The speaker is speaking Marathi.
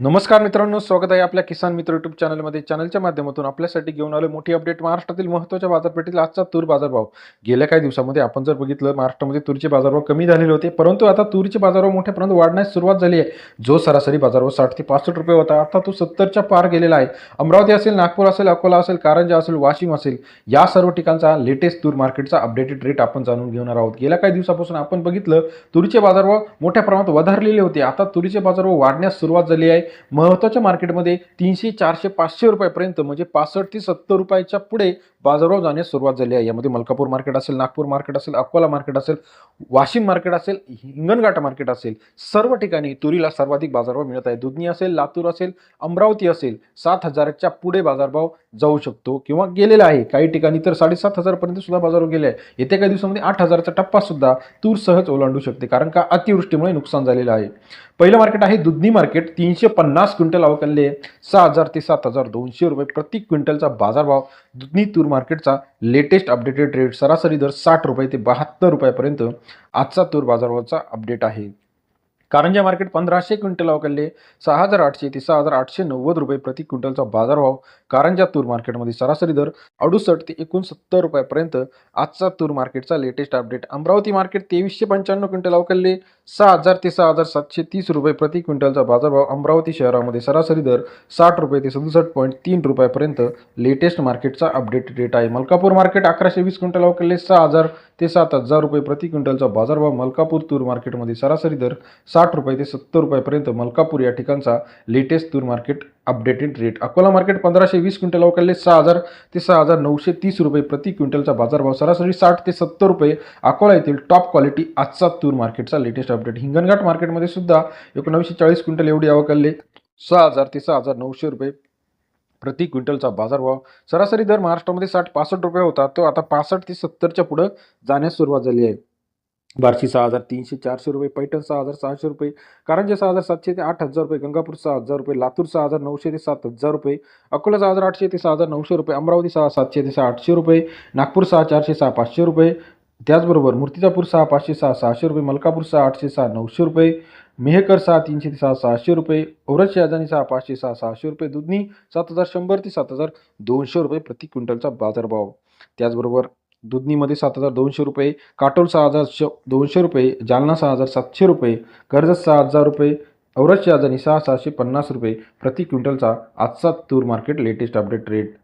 नमस्कार मित्रांनो स्वागत आहे आपल्या किसान मित्र युट्यूब चॅनलमध्ये चॅनलच्या माध्यमातून आपल्यासाठी घेऊन आलो मोठी अपडेट महाराष्ट्रातील महत्त्वाच्या बाजारपेठेतील आजचा तूर बाजारभाव. गेल्या काही दिवसामध्ये आपण जर बघितलं महाराष्ट्रामध्ये तूरचे बाजारभाव कमी झालेले होते. परंतु आता तूरचे बाजारभाव मोठ्या प्रमाणात वाढण्यास सुरुवात झाली आहे. जो सरासरी बाजारभाव साठ ते पासष्ट रुपये होता आता तो सत्तरच्या पार गेलेला आहे. अमरावती असेल नागपूर असेल अकोला असेल कारंजा असेल वाशिम असेल या सर्व ठिकाणचा लेटेस्ट तूर मार्केटचा अपडेटेड रेट आपण जाणून घेणार आहोत. गेल्या काही दिवसापासून आपण बघितलं तुरीचे बाजारभाव मोठ्या प्रमाणात वधारलेले होते. आता तुरीचे बाजारभाव वाढण्यास सुरुवात झाली आहे. महत्त्वाच्या मार्केटमध्ये तीनशे चारशे पाचशे रुपयापर्यंत म्हणजे पासष्ट ते सत्तर रुपयाच्या पुढे बाजारभाव जाण्यास सुरुवात झाली आहे. यामध्ये मलकापूर मार्केट असेल नागपूर मार्केट असेल अकोला मार्केट असेल वाशिम मार्केट असेल हिंगणघाट मार्केट असेल सर्व ठिकाणी तुरीला सर्वाधिक बाजारभाव मिळत आहे. दुधनी असेल लातूर असेल अमरावती असेल सात हजाराच्या पुढे बाजारभाव जाऊ शकतो किंवा गेलेला आहे. काही ठिकाणी तर साडेसात हजारपर्यंत सुद्धा बाजारभाव गेले आहे. येत्या काही दिवसामध्ये आठ हजारचा टप्पा सुद्धा तूर सहज ओलांडू शकते कारण का अतिवृष्टीमुळे नुकसान झालेलं आहे. पहिलं मार्केट आहे दुधनी मार्केट तीनशे पन्नास क्विंटल अवकलले सहा हजार ते सात हजार दोनशे रुपये प्रति क्विंटलचा बाजारभाव दुधनी तूर मार्केटचा लेटेस्ट अपडेटेड रेट सरासरी दर साठ रुपये ते बहात्तर रुपयापर्यंत आजचा तूर बाजारभावाचा अपडेट आहे. कारंजा मार्केट पंधराशे क्विंटल अवकलले सहा हजार आठशे ते सहा हजार आठशे नव्वद रुपये प्रति क्विंटलचा बाजारभाव कारंजा तूर मार्केटमध्ये सरासरी दर अडुसष्ट ते एकोणसत्तर रुपयापर्यंत आजचा तूर मार्केटचा लेटेस्ट अपडेट अमरावती मार्केट तेवीसशे पंच्याण्णव क्विंटल अवकलले सहा हजार ते सहा हजार सातशे तीस रुपये प्रति क्विंटलचा बाजारभाव अमरावती शहरामध्ये सरासरी दर साठ रुपये ते सदुसष्ट पॉईंट तीन रुपयापर्यंत लेटेस्ट मार्केटचा अपडेट रेट आहे. मलकापूर मार्केट अकराशे वीस क्विंटल अवकलले सहा हजार ते सात हजार रुपये प्रति क्विंटलचा बाजारभाव मलकापूर तूर मार्केटमध्ये सरासरी दर साठ साठ रुपये ते सत्तर रुपयापर्यंत मलकापूर या ठिकाणचा लेटेस्ट तूर market updated rate Akola market पंधराशे वीस क्विंटल अवकलले सहा हजार ते सहा हजार नऊशे तीस रुपये प्रति क्विंटलचा बाजारभाव. सरासरी साठ ते सत्तर रुपये अकोला येथील टॉप क्वालिटी आजचा तूर मार्केटचा लेटेस्ट अपडेट हिंगणघाट मार्केटमध्ये सुद्धा एकोणावीसशे चाळीस क्विंटल एवढी अवकलले सहा हजार ते सहा हजार नऊशे रुपये प्रति क्विंटलचा बाजारभाव. सरासरी दर महाराष्ट्रामध्ये साठ पासष्ट रुपये होता. तो आता पासष्ट ते सत्तरच्या पुढं जाण्यास सुरुवात झाली आहे. बार्शी सहा हजार तीनशे चारशे रुपये पैठण सहा हजार सहाशे रुपये कारंजे सहा हजार सातशे ते आठ हजार रुपये गंगापूर सहा हजार रुपये लातूर सहा हजार नऊशे ते सात हजार रुपये अकोला सहा हजार आठशे ते सहा हजार नऊशे रुपये अमरावती सहा सातशे ते सहा आठशे रुपये नागपूर सहा चारशे सहा पाचशे रुपये त्याचबरोबर मूर्तिजापूर सहा पाचशे सहा सहाशे रुपये मलकापूर सहा आठशे सहा नऊशे रुपये मेहकर सहा तीनशे ते सहा सहाशे रुपये औरत शहाजानी सहा पाचशे सहा सहाशे रुपये दुधनी सात हजार शंभर ते सात हजार दोनशे रुपये प्रति क्विंटलचा बाजारभाव. त्याचबरोबर दुधनीमध्ये सात हजार दोनशे रुपये काटोल सहा हजार श दोनशे रुपये जालना सहा हजार सातशे रुपये कर्जत सहा हजार रुपये औरत शहाजानी सहा सहाशे पन्नास रुपये प्रति क्विंटलचा आजचा तूर मार्केट लेटेस्ट अपडेट रेट.